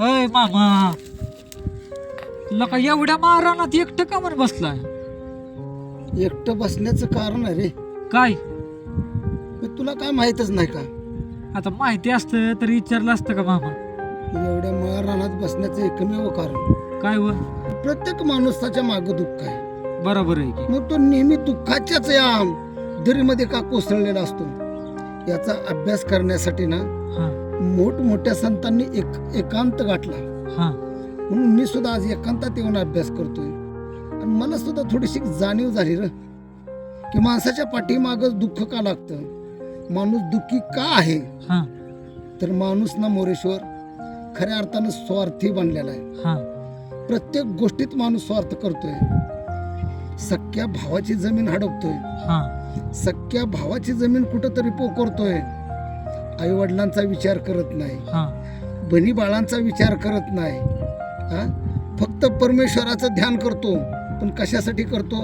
अय मामा लका एवढ्या मारानात एकटं का म्हणून बसलाय? एकटं बसण्याचं कारण आहे रे. काय? पण तुला काय माहीतच नाही का? आता माहिती असतं तर विचारलं असतं का मामा? एवढ्या माळरानात बसण्याचं एकमेव कारण. काय व? प्रत्येक माणसाच्या मागं दुःख आहे. बरोबर आहे की. मग तो नेहमी दुःखाच्याच या दरीमध्ये का कोसळलेला असतो? याचा अभ्यास करण्यासाठी ना हा. मोठमोठ्या संतांनी एक एकांत गाठला. हा. म्हणून मी सुद्धा आज एकांतात येऊन अभ्यास करतोय. आणि मला सुद्धा थोडीशी जाणीव झाली र. की माणसाच्या पाठीमागं दुःख का लागतं? माणूस दुःखी का आहे? हा. तर माणूस ना मोरेश्वर खऱ्या अर्थानं स्वार्थी बनलेला आहे. हा. प्रत्येक गोष्टीत माणूस स्वार्थ करतोय. सख्या भावाची जमीन हडपतोय. हा. सख्या भावाची जमीन कुठंतरी पोकरतोय आई वडिलांचा विचार करत नाही. हा. बहिणी बाळांचा विचार करत नाही. हा? फक्त परमेश्वराचं ध्यान करतो. पण कशासाठी करतो?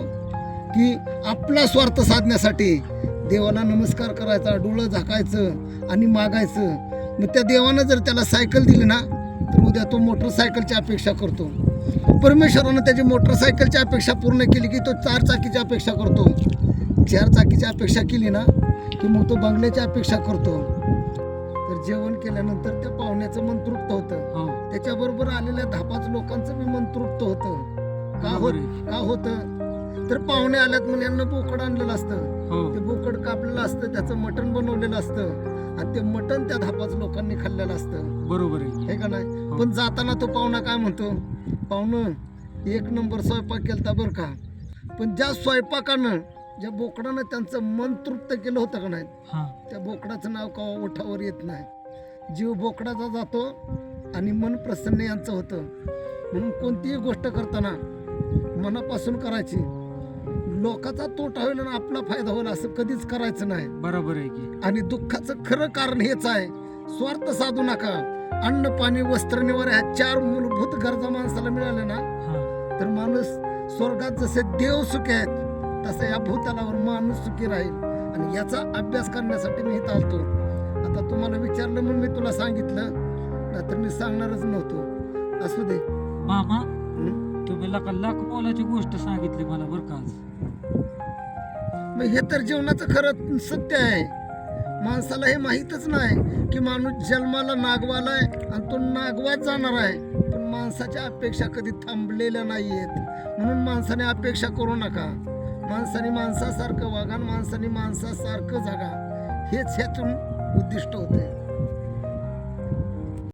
की आपला स्वार्थ साधण्यासाठी. देवाला नमस्कार करायचा डोळं झाकायचं आणि मागायचं. मग त्या देवानं जर त्याला सायकल दिली ना तर उद्या तो मोटरसायकलची अपेक्षा करतो. परमेश्वरानं त्याची मोटरसायकलची अपेक्षा पूर्ण केली की तो चार चाकीची अपेक्षा करतो. चार चाकीची अपेक्षा केली ना की मग तो बंगल्याची अपेक्षा करतो. तर जेवण केल्यानंतर त्या पाहुण्याचं मन तृप्त होतं. हो. त्याच्याबरोबर आलेल्या दहा पाच लोकांचं बी मन तृप्त होतं. का होत का होतं? तर पाहुणे आल्यात म्हणून यांना बोकड आणलेलं असतं. हो. ते बोकड कापलेलं असतं त्याचं मटण बनवलेलं असतं. आणि ते मटण त्या दहा पाच लोकांनी खाल्लेलं असतं. बरोबर आहे. हे का नाही? पण जाताना तो पाहुणा काय म्हणतो? पाहुणं एक नंबर स्वयंपाक केलता बरं का. पण ज्या स्वयंपाकानं ज्या बोकडानं त्यांचं मन तृप्त केलं होतं का नाही हा. त्या बोकडाचं नाव कवा ओठावर येत नाही. जीव बोकडाचा जातो आणि मन प्रसन्न यांचं होतं. म्हणून कोणतीही गोष्ट करताना मनापासून करायची. लोकाचा तोटा होईल आणि आपला फायदा होईल असं कधीच करायचं नाही. बरोबर आहे की. आणि दुःखाचं खरं कारण हेच आहे. स्वार्थ साधू नका. अन्न पाणी वस्त्र निवारा ह्या चार मूलभूत गरजा माणसाला मिळाल्या ना तर माणूस स्वर्गात जसे देव सुखी आहेत तसं या भूतलावर माणूस सुखी राहील आणि याचा अभ्यास करण्यासाठी मी इथं आलतो. आता तुम्हाला विचारलं म्हणून मी तुला सांगितलं नाहीतर मी सांगणारच नव्हतो. असू दे. मामा हं? तुम्ही लका लाख मोलाची गोष्ट सांगितली मला बरं का मग हे तर जीवनाचं खरं सत्य आहे. माणसाला हे माहीतच नाही की माणूस जन्माला नागवालाय आणि तो नागवाच जाणार आहे. पण माणसाच्या अपेक्षा कधी थांबलेल्या नाही आहेत म्हणून माणसाने अपेक्षा करू नका. माणसाने माणसासारखं वागा माणसाने माणसासारखं जगा. हेच ह्यातून उद्दिष्ट होते